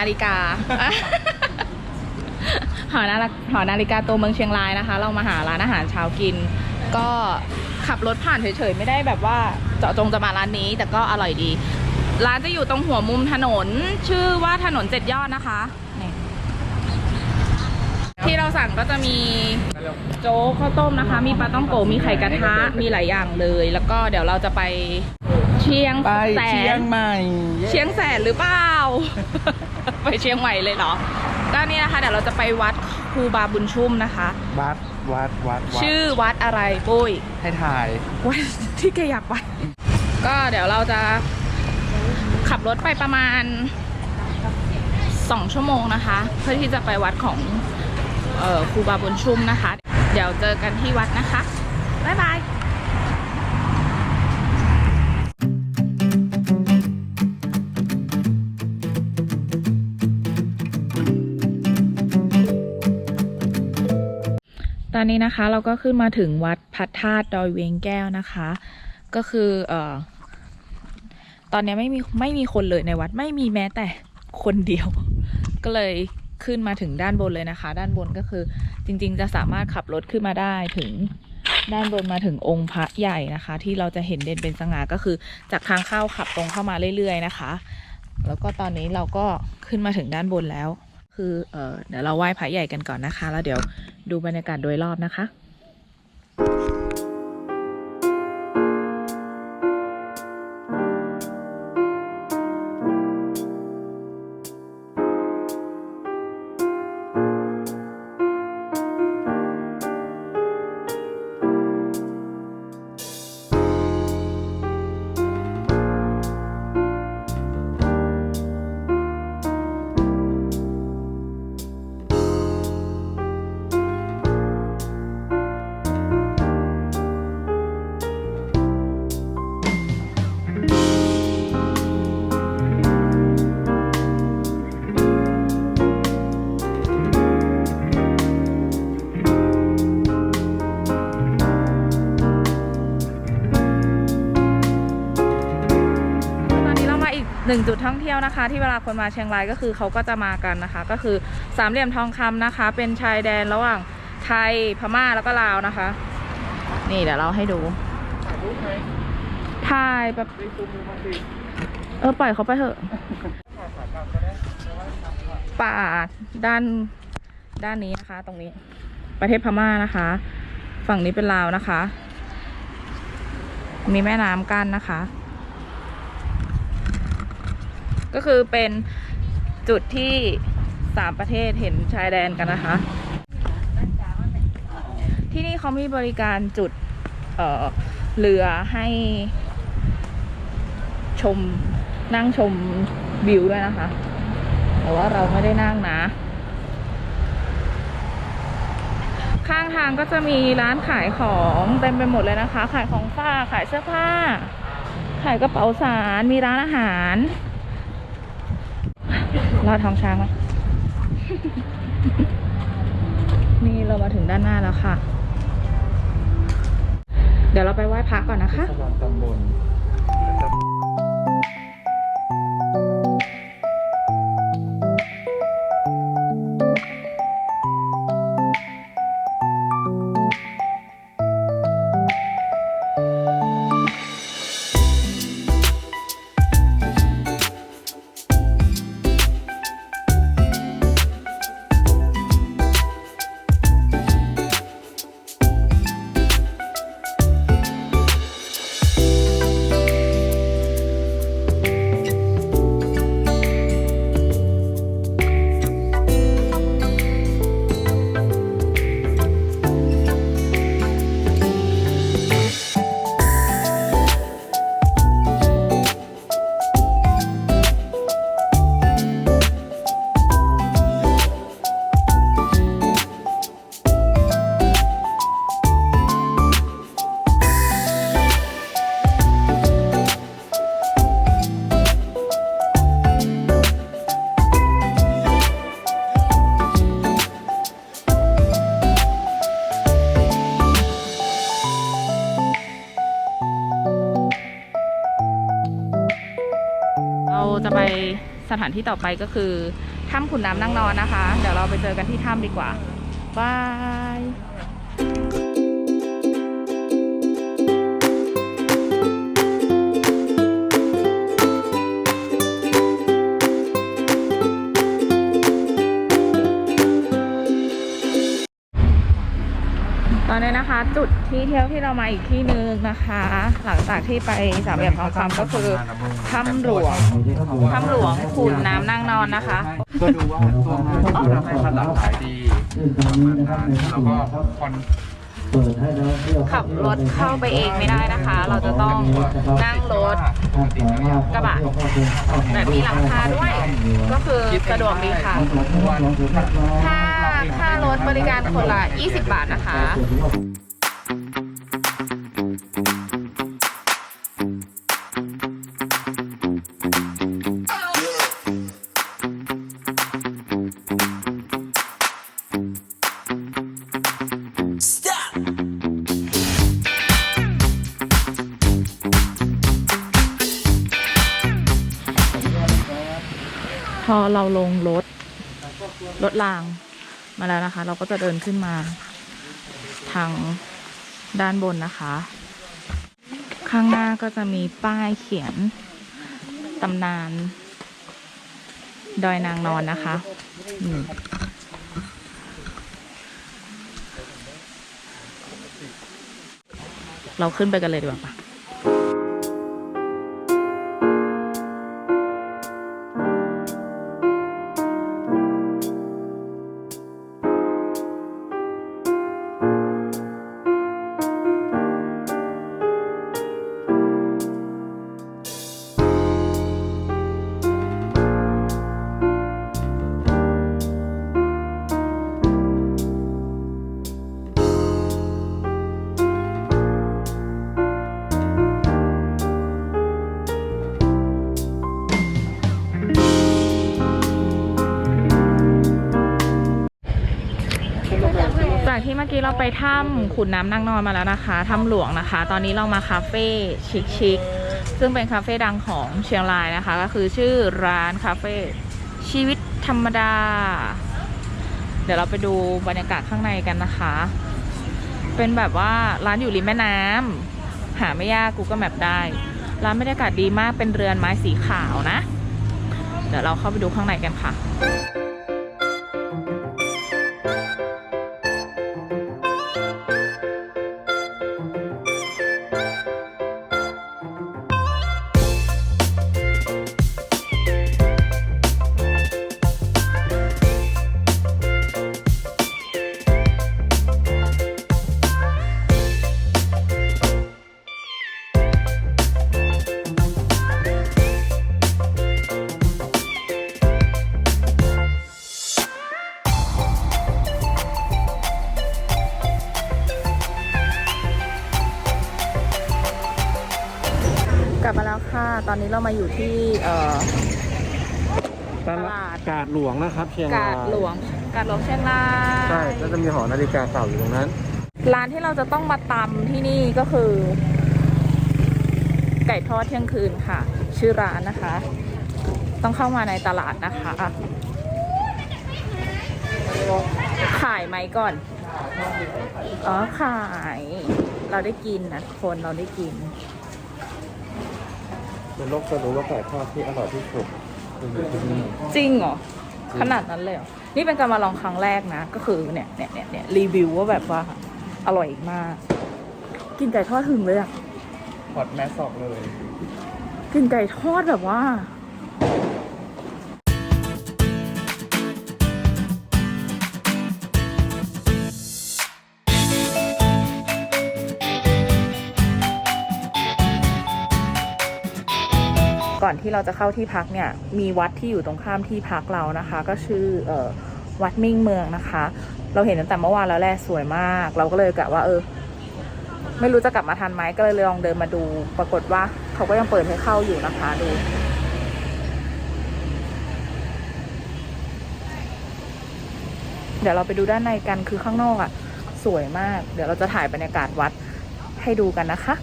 นาฬิกา หอนาฬิกาหอนาฬิกาตัวเมืองเชียงรายนะคะ เรามาหาร้านอาหารเช้ากิน ก็ขับรถผ่านเฉยๆไม่ได้แบบว่าเจาะจงจะมาร้านนี้ แต่ก็อร่อยดี ร้านจะอยู่ตรงหัวมุมถนน ชื่อว่าถนนเจ็ดยอดนะคะที่เราสั่งก็จะมีโจ๊กข้าวต้มนะคะ มีปลาต้องโกมีไข่กระทะมีหลายอย่างเลย แล้วก็เดี๋ยวเราจะไปเชียงแสเชียงใหม่ เชียงแสนหรือเปล่า ไปเชียงใหม่เลยเหรอก็นี่นะคะเดี๋ยวเราจะไปวัดครูบาบุญชุ่มนะคะ วัดวัดวัดวัดชื่อวัดอะไรปุ้ยให้ถ่ายวัดที่แกอยากไป ก็เดี๋ยวเราจะขับรถไปประมาณสองชั่วโมงนะคะ เพื่อที่จะไปวัดของเอ่อครูบาบุญชุ่มนะคะ เดี๋ยวเจอกันที่วัดนะคะบ๊ายบาย ตอนนี้นะคะเราก็ขึ้นมาถึงวัดพระธาตุดอยเวียงแก้วนะคะ ก็คือเอ่อตอนนี้ไม่มีไม่มีคนเลยในวัดไม่มีแม้แต่คนเดียว ก็เลยขึ้นมาถึงด้านบนเลยนะคะ ด้านบนก็คือจริง ๆ จะสามารถขับรถขึ้นมาได้ถึงด้านบนมาถึงองค์พระใหญ่นะคะ ที่เราจะเห็นเด่นเป็นสง่าก็คือจากทางเข้าขับตรงเข้ามาเรื่อย ๆ นะคะ แล้วก็ตอนนี้เราก็ขึ้นมาถึงด้านบนแล้ว คือเออเดี๋ยวเราไหว้พระใหญ่กันก่อนนะคะ แล้วเดี๋ยวดูบรรยากาศโดยรอบนะคะ หนึ่งจุดท่องเที่ยวนะคะ ที่เวลาคนมาเชียงรายก็คือเขาก็จะมากันนะคะ ก็คือสามเหลี่ยมทองคำนะคะ เป็นชายแดนระหว่างไทยพม่าแล้วก็ลาวนะคะ นี่เดี๋ยวเราให้ดูถ่ายรูปไหมถ่ายแบบเออปล่อยเขาไปเถอะป่าด้านด้านนี้นะคะ ตรงนี้ ประเทศพม่านะคะ ฝั่งนี้เป็นลาวนะคะ มีแม่น้ำกั้นนะคะ ก็คือเป็นจุดที่สามประเทศเห็นชายแดนกันนะคะ ที่นี่เขามีบริการจุดเเรือให้ชมนั่งชมวิวด้วยนะคะ แต่ว่าเราไม่ได้นั่งนะ ข้างทางก็จะมีร้านขายของเต็มไปหมดเลยนะคะ ขายของฝากขายเสื้อผ้า ขายกระเป๋าสารมีร้านอาหาร รอดท้องช้างไหมนี่เรามาถึงด้านหน้าแล้วค่ะ เดี๋ยวเราไปไหว้พระก่อนนะคะ สวรรค์ตำบลถานที่ต่อไปก็คือถ้ำขุนน้ำนั่งนอนนะคะ เดี๋ยวเราไปเจอกันที่ถ้ำดีกว่าบายตอนนี้นะคะจุด ที่เที่ยวที่เรามาอีกที่นึงนะคะ หลังจากที่ไปสามเหลี่ยมทองคำก็คือถ้ำหลวงถ้ำหลวงขุนน้ำนั่งนอนนะคะ ก็ดูว่าตัวงานที่ทำให้มันหลากหลายดีประมาณนั้นแล้วก็คอนขับรถเข้าไปเองไม่ได้นะคะ เราจะต้องนั่งรถกระบะแบบมีหลังคาด้วย ก็คือสะดวกดีค่ะ ค่าค่ารถบริการคนละ 20 บาทนะคะ พอเราลงรถ รถรางมาแล้วนะคะ เราก็จะเดินขึ้นมา ทาง ด้านบนนะคะ ข้างหน้าก็จะมีป้ายเขียนตำนาน ดอยนางนอนนะคะเราขึ้นไปกันเลยดีกว่าปะ กที่เมื่อกี้เราไปถ้ำขุนน้ำนางนอนมาแล้วนะคะถ้ำหลวงนะคะ ตอนนี้เรามาคาเฟ่ชิคๆซึ่งเป็นคาเฟ่ดังของเชียงรายนะคะ ก็คือชื่อร้านคาเฟ่ชีวิตธรรมดา เดี๋ยวเราไปดูบรรยากาศข้างในกันนะคะ เป็นแบบว่าร้านอยู่ริมแม่น้ำหาไม่ยากกูก็แมปได้ ร้านบรรยากาศดีมากเป็นเรือนไม้สีขาวนะ เดี๋ยวเราเข้าไปดูข้างในกันค่ะ ตอนนี้เรามาอยู่ที่เอ่อ ตลาด กาดหลวงนะครับ เชียงรายกาดหลวง กาดหลวงเชียงรายใช่แล้วจะมีหอนาฬิกาเก่าอยู่ตรงนั้น ร้านที่เราจะต้องมาตำที่นี่ก็คือ ไก่ทอดเที่ยงคืนค่ะ ชื่อร้านนะคะ ต้องเข้ามาในตลาดนะคะขายไหมก่อน อ๋อขาย เราได้กินนะคนเราได้กิน เป็นโลกจะรู้ว่าไก่ทอดที่อร่อยที่สุดคืออยู่ที่นี่จริงเหรอ ขนาดนั้นเลยเหรอ นี่เป็นการมาลองครั้งแรกนะ ก็คือเนี่ยเนี่ยเนี่ยเนี่ยรีวิวว่าแบบว่าอร่อยมาก กินไก่ทอดถึงเลยอะพอดแมสออกเลย กินไก่ทอดแบบว่า ก่อนที่เราจะเข้าที่พักเนี่ยมีวัดที่อยู่ตรงข้ามที่พักเรานะคะ ก็ชื่อออวัดมิ่งเมืองนะคะ เราเห็นตั้งแต่เมื่อวานแล้วแหละสวยมาก เราก็เลยกะว่าเออ ไม่รู้จะกลับมาทันไหมก็เลยลองเดินมาดู ปรากฏว่าเขาก็ยังเปิดให้เข้าอยู่นะคะดูเดี๋ยวเราไปดูด้านในกันคือข้างนอกอะ่ะ สวยมาก เดี๋ยวเราจะถ่ายบรรยากาศวัดให้ดูกันนะคะ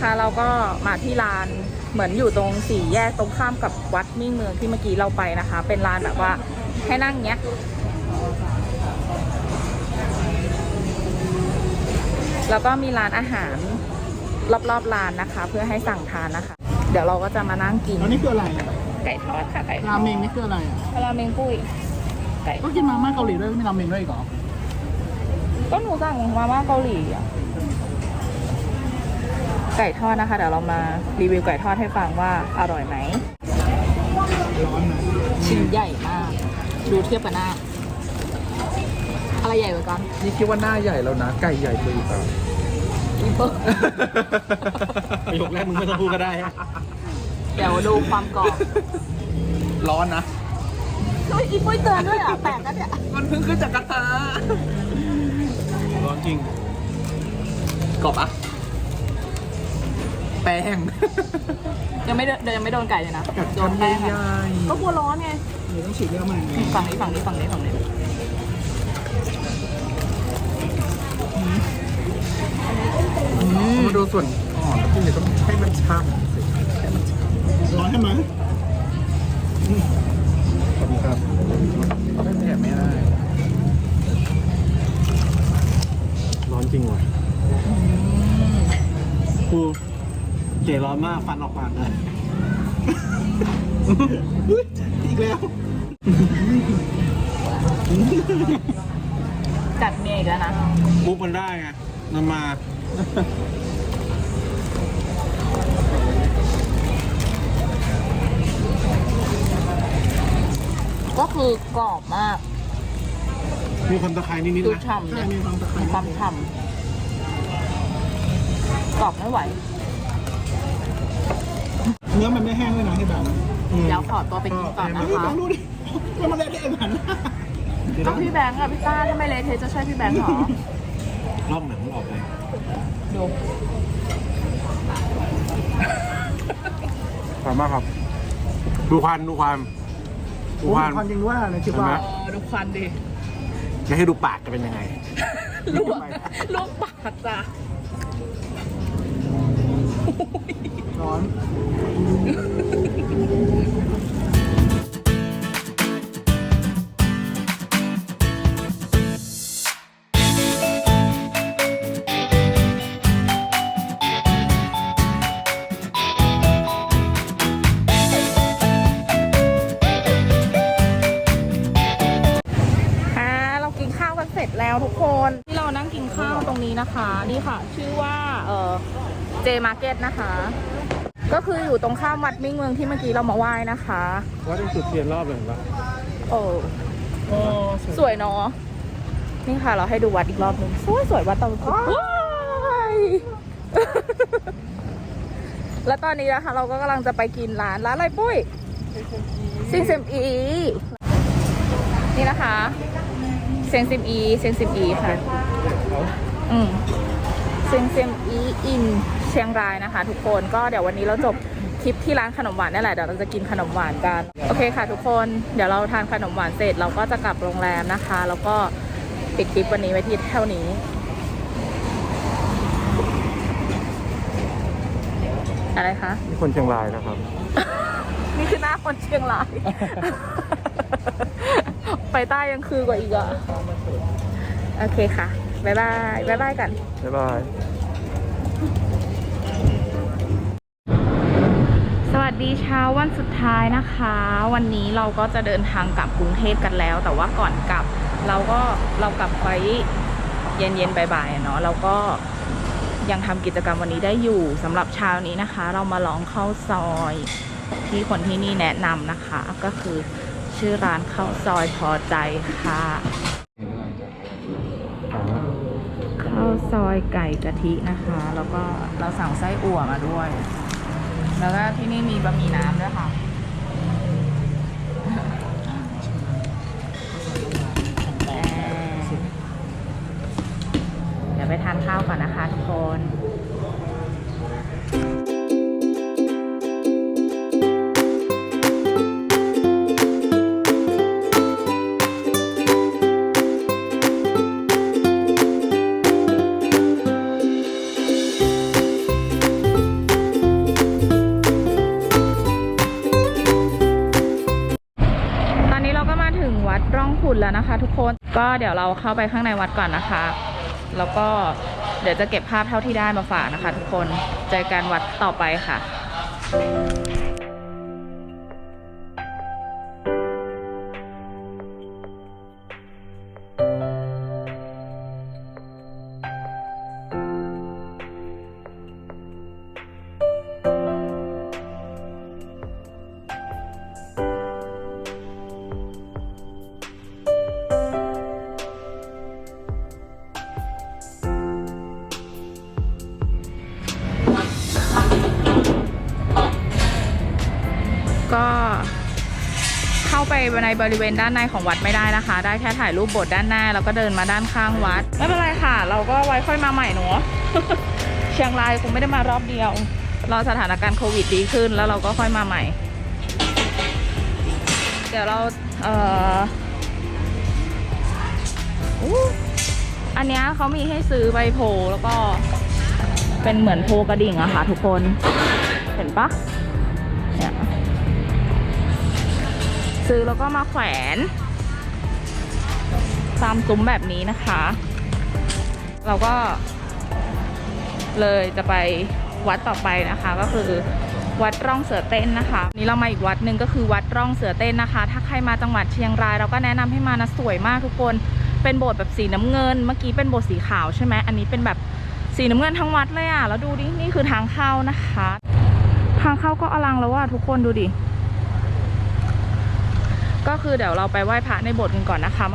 คะ เราก็มาที่ร้านเหมือนอยู่ตรงสี่แยกตรงข้ามกับวัดมิ่งเมืองที่เมื่อกี้เราไปนะคะ เป็นร้านแบบว่าให้นั่งเนี้ยแล้วก็มีร้านอาหารรอบๆร้านนะคะ เพื่อให้สั่งทานนะคะ เดี๋ยวเราก็จะมานั่งกินแล้วนี่คืออะไรอะไก่ทอดค่ะไก่ทราอดเมงนี่คืออะไรอะราเมงปุ้ยไก่ก็กินมาม่าเกาหลีด้วยไม่มีราเมงด้วยอีกเหรอก็หนูสั่งมาม่าเกาหลีอะ ไก่ทอดนะคะ เดี๋ยวเรามารีวิวไก่ทอดให้ฟังว่าอร่อยไหมร้อนนะชิ้นใหญ่มาก ดูเทียบกับหน้า อะไรใหญ่กว่ากันนี่คิดว่าหน้าใหญ่แล้วนะ ไก่ใหญ่กว่าอีกอะอีเปิ้ลประโยคแรกมึงไม่ต้องพูดก็ได้ฮะเดี๋ยวดูความกรอบร้อนนะเฮ้ยอีปุ้ยเตือนด้วยอะแปลกกันเนี่ย มันเพิ่งขึ้นจากกระทะร้อนจริงกรอบอะ แป้งยังไม่โดนยังไม่โดนไก่เลยนะกัดโดกันนแป้งใหอะญ่ก็กลัวร้อนไงเดี๋ยวต้องฉีดเรื่องใหม่ฝั่งนี้ฝั่งนี้ฝั่งนี้ฝั่งนี้ๆมาดูส่วนอ่อนที่นี่ต้องให้มันช่ำสิให้มันช่ำร้อนใช่ไหมขอบคุณครับไม่แผ่ไม่ได้ ร้อนจริงว่ะครู เจ๋ร้อนมากฟันออกปากเลยอีกแล้วกัดเมียอีกแล้วนะมุกมันได้ไงนำมาก็คือกรอบมาก มีความตะไคร้นิดๆดูนะฉ่ำเลใช่ยมีความตะไคร้มีความฉ่ำกรอบไม่ไหว เนื้อมันไม่แห้งเลยนะที่แบบเดี๋ยวขอตัวไปกินก่อนนะพี่คะแบงค์ดูดิมันมาเละเทะขนาดนั้นต้องพี่แบงค์อะพี่ต้าถ้าไม่เละเทะจะใช่พี่แบงค์เหรอรอบหนังมันออกเลยดูขอบมากครับ ดูควันดูความดูควันความจริงว่าอะไรคิดว่าเออดูควันดิจะให้ดูปากจะเป็นยังไงลวกลวกปากจ้ะ ร้อนค่ะเรากินข้าวเสร็จแล้วทุกคนที่เรานั่งกินข้าวตรงนี้นะคะ นี่ค่ะ ชื่อว่าเออ เจมาร์เก็ตนะคะ ก็คืออยู่ตรงข้ามวัดมิ่งเมืองที่เมื่อกี้เรามาไหว้นะคะว่าต้องจุดเทียนรอบเลยเห็นปะโอ้สวยเนาะนี่ค่ะเราให้ดูวัดอีกรอบหนึ่งสวยสวยวัดตะวันตกว้ายแล้วตอนนี้นะคะ เราก็กำลังจะไปกินร้านร้านอะไรปุ้ยซิงเซมอีนี่นะคะเซงซิมอีเซงซิมอีค่ะ อืมเซงเซมอีอิน เชียงรายนะคะ ทุกคนก็เดี๋ยววันนี้เราจบคลิปที่ร้านขนมหวานนี่แหละเดี๋ยวเราจะกินขนมหวานกันโอเคค่ะ ทุกคนเดี๋ยวเราทานขนมหวานเสร็จเราก็จะกลับโรงแรมนะคะ แล้วก็ปิดคลิปวันนี้ไว้ที่เท่านี้อะไรคะนี่คนเชียงรายนะครับ นี่คือหน้าคนเชียงราย ไปใต้ยังคือกว่าอีกอะ โอเคค่ะ บ๊ายบาย บ๊ายบายกัน บ๊ายบาย ดีเช้าวันสุดท้ายนะคะ วันนี้เราก็จะเดินทางกลับกรุงเทพกันแล้ว แต่ว่าก่อนกลับ เราก็เรากลับไปเย็นๆบ่ายๆเนาะเราก็ยังทำกิจกรรมวันนี้ได้อยู่สำหรับเช้านี้นะคะ เรามาลองข้าวซอยที่คนที่นี่แนะนำนะคะ ก็คือชื่อร้านข้าวซอยพอใจค่ะข้าวซอยไก่กะทินะคะ แล้วก็เราสั่งไส้อั่วมาด้วย แล้วก็ที่นี่มีบะหมี่น้ำด้วยค่ะเดี๋ยวไปทานข้าวก่อนนะคะทุกคน ดี๋ยวเราเข้าไปข้างในวัดก่อนนะคะ แล้วก็เดี๋ยวจะเก็บภาพเท่าที่ได้มาฝากนะคะทุกคน เจอกันวัดต่อไปค่ะ ในบริเวณด้านในของวัดไม่ได้นะคะ ได้แค่ถ่ายรูปโบสถ์ด้านหน้าแล้วก็เดินมาด้านข้างวัด ไม่เป็นไรค่ะ เราก็ไว้ค่อยมาใหม่หนูเชียงรายคงไม่ได้มารอบเดียว รอสถานการณ์โควิดดีขึ้นแล้วเราก็ค่อยมาใหม่ เดี๋ยวเราเอ่ออู้อันนี้เขามีให้ซื้อใบโพแล้วก็เป็นเหมือนโพกระดิ่งอะค่ะทุกคน เห็นปะ ซื้อแล้วก็มาแขวน ตามซุ้มแบบนี้นะคะ เราก็เลยจะไปวัดต่อไปนะคะก็คือวัดร่องเสือเต้นนะคะนี่เรามาอีกวัดหนึ่งก็คือวัดร่องเสือเต้นนะคะ ถ้าใครมาจังหวัดเชียงราย เราก็แนะนำให้มานะสวยมากทุกคนเป็นโบสถ์แบบสีน้ำเงิน เมื่อกี้เป็นโบสถ์สีขาวใช่ไหมอันนี้เป็นแบบสีน้ำเงินทั้งวัดเลยอะแล้วดูดินี่คือทางเข้านะคะ ทางเข้าก็อลังแล้วว่าทุกคนดูดิ ก็คือเดี๋ยวเราไปไหว้พระในโบสถ์กันก่อนนะคะ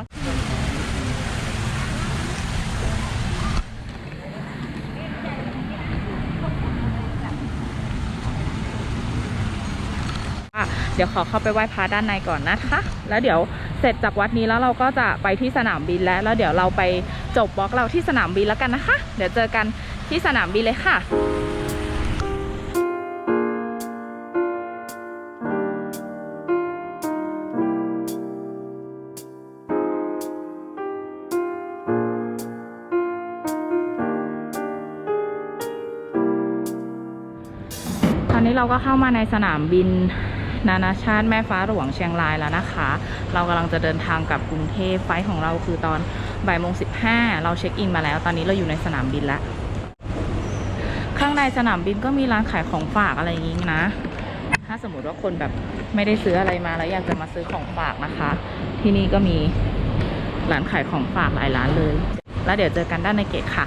อะเดี๋ยวขอเข้าไปไหว้พระด้านในก่อนนะคะ แล้วเดี๋ยวเสร็จจากวัดนี้แล้วเราก็จะไปที่สนามบินแล้ว แล้วเดี๋ยวเราไปจบบล็อกเราที่สนามบินแล้วกันนะคะ เดี๋ยวเจอกันที่สนามบินเลยค่ะ ก็เข้ามาในสนามบินนานาชาติแม่ฟ้าหลวงเชียงรายแล้วนะคะ เรากำลังจะเดินทางกลับกรุงเทพไฟล์ของเราคือตอนบ่ายโมงสิบห้าเราเช็คอินมาแล้ว ตอนนี้เราอยู่ในสนามบินแล้ว ข้างในสนามบินก็มีร้านขายของฝากอะไรอย่างงี้นะ ถ้าสมมติว่าคนแบบไม่ได้ซื้ออะไรมาแล้วอยากจะมาซื้อของฝากนะคะ ที่นี่ก็มีร้านขายของฝากหลายร้านเลย แล้วเดี๋ยวเจอกันด้านในเกตค่ะ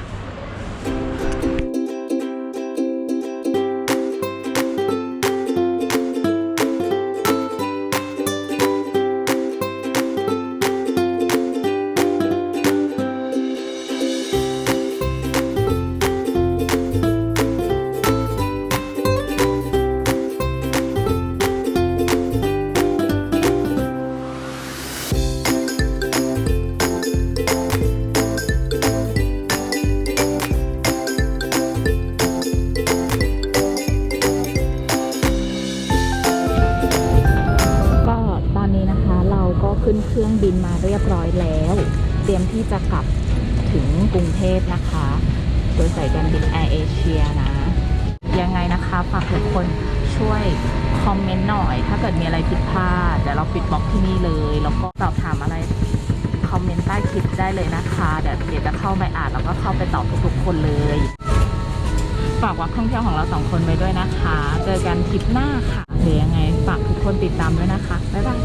ขึ้นเครื่องบินมาเรียบร้อยแล้ว เตรียมที่จะกลับถึงกรุงเทพนะคะ โดยสายการบินแอร์เอเชียนะ ยังไงนะคะฝากทุกคนช่วยคอมเมนต์หน่อย ถ้าเกิดมีอะไรผิดพลาดเดี๋ยวเราปิดบล็อกที่นี่เลย แล้วก็สอบถามอะไรคอมเมนต์ใต้คลิปได้เลยนะคะเดี๋ยวเดี๋ยวจะเข้าไปอ่านแล้วก็เข้าไปตอบทุกๆคนเลยฝากวัดท่องเที่ยวของเราสองคนไว้ด้วยนะคะ เจอกันคลิปหน้าค่ะหรือยังไงฝากทุกคนติดตามด้วยนะคะบ๊ายบาย